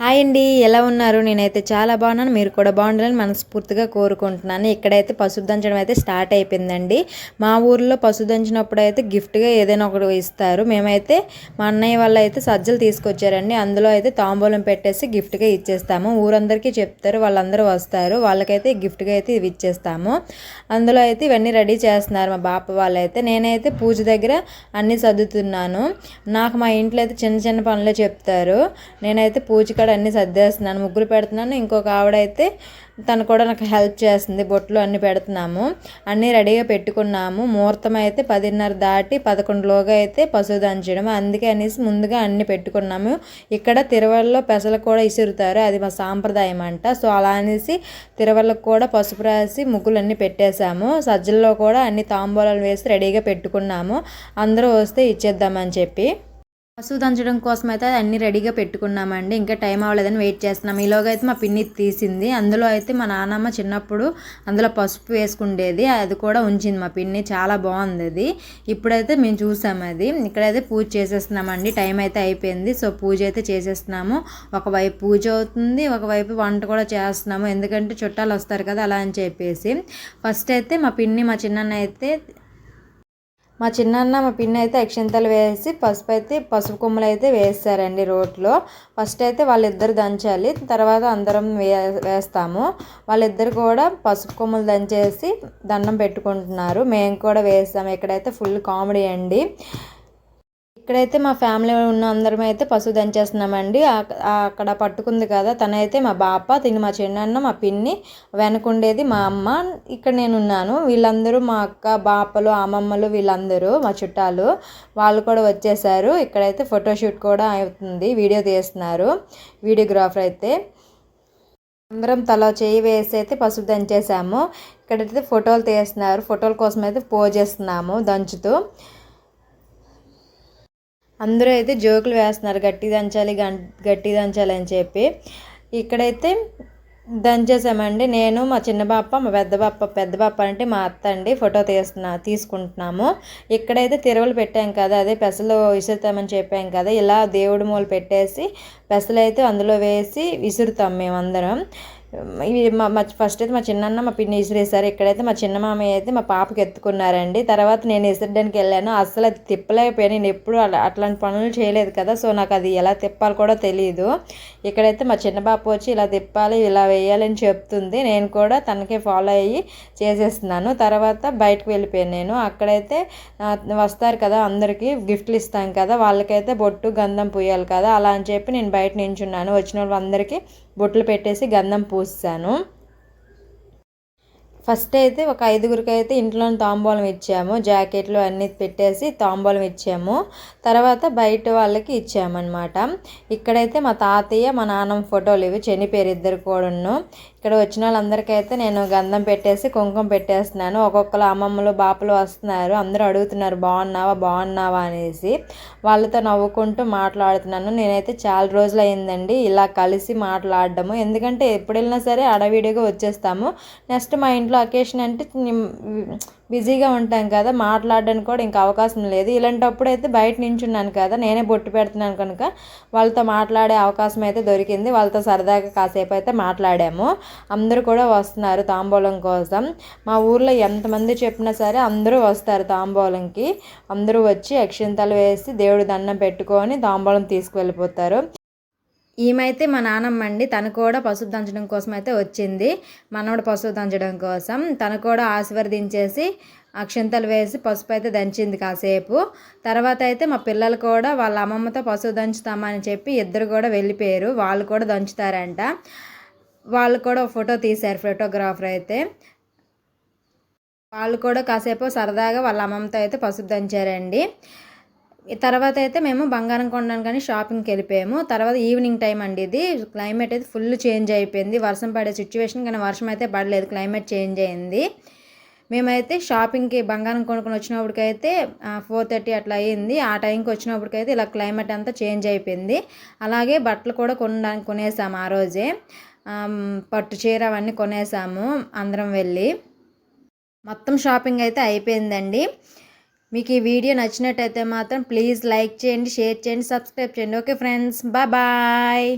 Hi అండి ఎలా ఉన్నారు? నేనైతే చాలా బాగున్నాను. మీరు కూడా బాగుండాలని మనస్ఫూర్తిగా కోరుకుంటున్నాను. ఇక్కడైతే పసుపు దంచడం అయితే స్టార్ట్ అయిపోయిందండి. మా ఊర్లో పసుపు దంచినప్పుడు అయితే గిఫ్ట్గా ఏదైనా ఒకటి ఇస్తారు. మేమైతే మా అన్నయ్య వాళ్ళు అయితే సజ్జలు తీసుకొచ్చారండి. అందులో అయితే తాంబూలం పెట్టేసి గిఫ్ట్గా ఇచ్చేస్తాము. ఊరందరికీ చెప్తారు వాళ్ళందరూ వస్తారు. వాళ్ళకైతే గిఫ్ట్గా అయితే ఇవి ఇచ్చేస్తాము. అందులో అయితే ఇవన్నీ రెడీ చేస్తున్నారు మా బాప వాళ్ళైతే. నేనైతే పూజ దగ్గర అన్నీ సర్దుతున్నాను. నాకు మా ఇంట్లో అయితే చిన్న చిన్న పనులే చెప్తారు. నేనైతే పూజ కాడ అన్నీ సర్దేస్తున్నాను ముగ్గులు పెడుతున్నాను ఇంకొక ఆవిడైతే తను కూడా నాకు హెల్ప్ చేస్తుంది బొట్లు అన్నీ పెడుతున్నాము అన్నీ రెడీగా పెట్టుకున్నాము. ముహూర్తం అయితే పదిన్నర దాటి పదకొండులోగా అయితే పశువు దంచడం అందుకే అనేసి ముందుగా అన్నీ పెట్టుకున్నాము. ఇక్కడ తిరువల్లో పెసలు కూడా ఇసురుతారు అది మా సాంప్రదాయం అంట. సో అలా అనేసి తిరువల్లకు కూడా పసుపు రాసి ముగ్గులు అన్నీ పెట్టేశాము. సజ్జల్లో కూడా అన్ని తాంబూలాలు వేసి రెడీగా పెట్టుకున్నాము. అందరూ వస్తే ఇచ్చేద్దామని చెప్పి. పశువు దంచడం కోసం అయితే అన్నీ రెడీగా పెట్టుకున్నామండి. ఇంకా టైం అవ్వలేదని వెయిట్ చేస్తున్నాం. ఈలోగా అయితే మా పిన్ని తీసింది. అందులో అయితే మా నాన్నమ్మ చిన్నప్పుడు అందులో పసుపు వేసుకుండేది. అది కూడా ఉంచింది మా పిన్ని. చాలా బాగుంది అది. ఇప్పుడైతే మేము చూసాం అది. ఇక్కడైతే పూజ చేసేస్తున్నామండి. టైం అయితే అయిపోయింది. సో పూజ అయితే చేసేస్తున్నాము. ఒకవైపు పూజ అవుతుంది. ఒకవైపు వంట కూడా చేస్తున్నాము. ఎందుకంటే చుట్టాలు వస్తారు కదా అలా అని చెప్పేసి. ఫస్ట్ అయితే మా పిన్ని మా చిన్నన్న అయితే మా చిన్నాన్న మా పిన్ని అయితే అక్షింతలు వేసి పసుపు అయితే పసుపు కొమ్మలు అయితే వేస్తారండి రోట్లో. ఫస్ట్ అయితే వాళ్ళిద్దరు దంచాలి. తర్వాత అందరం వే వేస్తాము. వాళ్ళిద్దరు కూడా పసుపు కొమ్మలు దంచేసి దండం పెట్టుకుంటున్నారు. మేము కూడా వేస్తాము. ఇక్కడైతే ఫుల్ కామెడీ అండి. ఇక్కడైతే మా ఫ్యామిలీ ఉన్న అందరం అయితే పశువు దంచేస్తున్నామండి. అక్కడ పట్టుకుంది కదా తనైతే మా బాప తిని మా చిన్నన్న మా పిన్ని వెనకుండేది మా అమ్మ. ఇక్కడ నేను ఉన్నాను వీళ్ళందరూ మా అక్క బాపలు అమ్మమ్మలు వీళ్ళందరూ మా చుట్టాలు. వాళ్ళు కూడా వచ్చేసారు. ఇక్కడైతే ఫోటోషూట్ కూడా అవుతుంది. వీడియో తీస్తున్నారు. వీడియోగ్రాఫర్ అయితే. అందరం తల చేయి వేసి అయితే పసుపు దంచేసాము. ఇక్కడైతే ఫోటోలు తీస్తున్నారు. ఫోటోల కోసం అయితే పోజ్ చేస్తున్నాము దంచుతూ. అందరూ అయితే జోకులు వేస్తున్నారు గట్టి దంచాలి గట్టి దంచాలి అని చెప్పి. ఇక్కడైతే దంచేసామండి నేను మా చిన్న బాప్ప మా పెద్ద బాప్ప పెద్ద బాప్ప అంటే మా అత్త అండి. ఫోటో తీస్తున్నా తీసుకుంటున్నాము. ఇక్కడైతే తిరువలు పెట్టాం కదా అదే పెసలు విసురుతామని చెప్పాం కదా ఇలా దేవుడి మూలు పెట్టేసి పెసలు అయితే అందులో వేసి విసురుతాం మేమందరం. ఇవి మా ఫస్ట్ అయితే మా చిన్నన్న మా పిన్ని విసిరేసారు ఇక్కడైతే మా చిన్న మామయ్య అయితే మా పాపకి ఎత్తుకున్నారండి. తర్వాత నేను విసరడానికి వెళ్ళాను. అసలు అది తిప్పలేకపోయాను. నేను ఎప్పుడు అలా అట్లాంటి పనులు చేయలేదు కదా. సో నాకు అది ఎలా తిప్పాలి కూడా తెలియదు ఇక్కడైతే మా చిన్న పాప వచ్చి ఇలా తిప్పాలి ఇలా వేయాలని చెప్తుంది. నేను కూడా తనకే ఫాలో అయ్యి చేసేస్తున్నాను. తర్వాత బయటకు వెళ్ళిపోయాను నేను. అక్కడైతే వస్తారు కదా అందరికీ గిఫ్ట్లు ఇస్తాం కదా. వాళ్ళకైతే బొట్టు గంధం పూయాలి కదా. అలా అని చెప్పి నేను బయట నించున్నాను. వచ్చిన వాళ్ళందరికీ బొట్లు పెట్టేసి గంధం పూసాను. ఫస్ట్ అయితే ఒక ఐదుగురికి అయితే ఇంట్లో తాంబూలం ఇచ్చాము. జాకెట్లు అన్నీ పెట్టేసి తాంబూలం ఇచ్చాము. తర్వాత బయట వాళ్ళకి ఇచ్చామన్నమాట. ఇక్కడైతే మా తాతయ్య మా నాన్నమ్మ ఫోటోలు ఇవి. చనిపోయారు ఇద్దరు కూడాను ఇక్కడ వచ్చిన వాళ్ళందరికైతే నేను గంధం పెట్టేసి కుంకుమ పెట్టేస్తున్నాను. ఒక్కొక్కరు అమ్మమ్మలు బాపలు వస్తున్నారు. అందరూ అడుగుతున్నారు బాగున్నావా బాగున్నావా? అనేసి. వాళ్ళతో నవ్వుకుంటూ మాట్లాడుతున్నాను. నేనైతే చాలా రోజులు అయిందండి ఇలా కలిసి మాట్లాడడము. ఎందుకంటే ఎప్పుడు వెళ్ళినా సరే అడవిడిగా వచ్చేస్తాము. నెక్స్ట్ మా ఇంట్లో అకేషన్ అంటే బిజీగా ఉంటాం కదా మాట్లాడడానికి కూడా ఇంకా అవకాశం లేదు. ఇలాంటప్పుడు అయితే బయట నించున్నాను కదా నేనే బొట్టు పెడుతున్నాను కనుక వాళ్ళతో మాట్లాడే అవకాశం అయితే దొరికింది. వాళ్ళతో సరదాగా కాసేపు అయితే మాట్లాడాము. అందరూ కూడా వస్తున్నారు తాంబూలం కోసం. మా ఊర్లో ఎంతమంది చెప్పినా సరే అందరూ వస్తారు తాంబూలంకి. అందరూ వచ్చి అక్షింతలు వేసి దేవుడి దండం పెట్టుకొని తాంబూలం తీసుకువెళ్ళిపోతారు. ఈమెతే మా నాన్నమ్మ అండి తను కూడా పసుపు దంచడం కోసం అయితే వచ్చింది. మనవడు పసుపు దంచడం కోసం. తను కూడా ఆశీర్వదించేసి అక్షంతలు వేసి పసుపు అయితే దంచింది కాసేపు. తర్వాత అయితే మా పిల్లలు కూడా వాళ్ళ అమ్మమ్మతో పసుపు దంచుతామని చెప్పి ఇద్దరు కూడా వెళ్ళిపోయారు. వాళ్ళు కూడా దంచుతారంట. వాళ్ళు కూడా ఫోటో తీశారు ఫోటోగ్రాఫర్ అయితే. వాళ్ళు కూడా కాసేపు సరదాగా వాళ్ళ అమ్మమ్మతో అయితే పసుపు దంచారండి తర్వాత అయితే మేము బంగారం కొనడానికి కానీ షాపింగ్కి వెళ్ళిపోయాము. తర్వాత ఈవినింగ్ టైం అండి ఇది. క్లైమేట్ అయితే ఫుల్ చేంజ్ అయిపోయింది. వర్షం పడే సిచ్యువేషన్ కానీ వర్షం అయితే పడలేదు. క్లైమేట్ చేంజ్ అయింది. మేమైతే షాపింగ్కి బంగారం కొనుక్కొని వచ్చినప్పటికైతే ఫోర్ థర్టీ అట్లా అయ్యింది ఆ టైంకి వచ్చినప్పటికైతే ఇలా క్లైమేట్ అంతా చేంజ్ అయిపోయింది. అలాగే బట్టలు కూడా కొనడానికి కొనేసాము ఆ రోజే. పట్టు చీర అవన్నీ కొనేసాము అందరం వెళ్ళి. మొత్తం షాపింగ్ అయితే అయిపోయిందండి. మీకు ఈ వీడియో నచ్చినట్టయితే మాత్రం ప్లీజ్ లైక్ చేయండి షేర్ చేయండి సబ్స్క్రైబ్ చేయండి. Okay friends bye bye.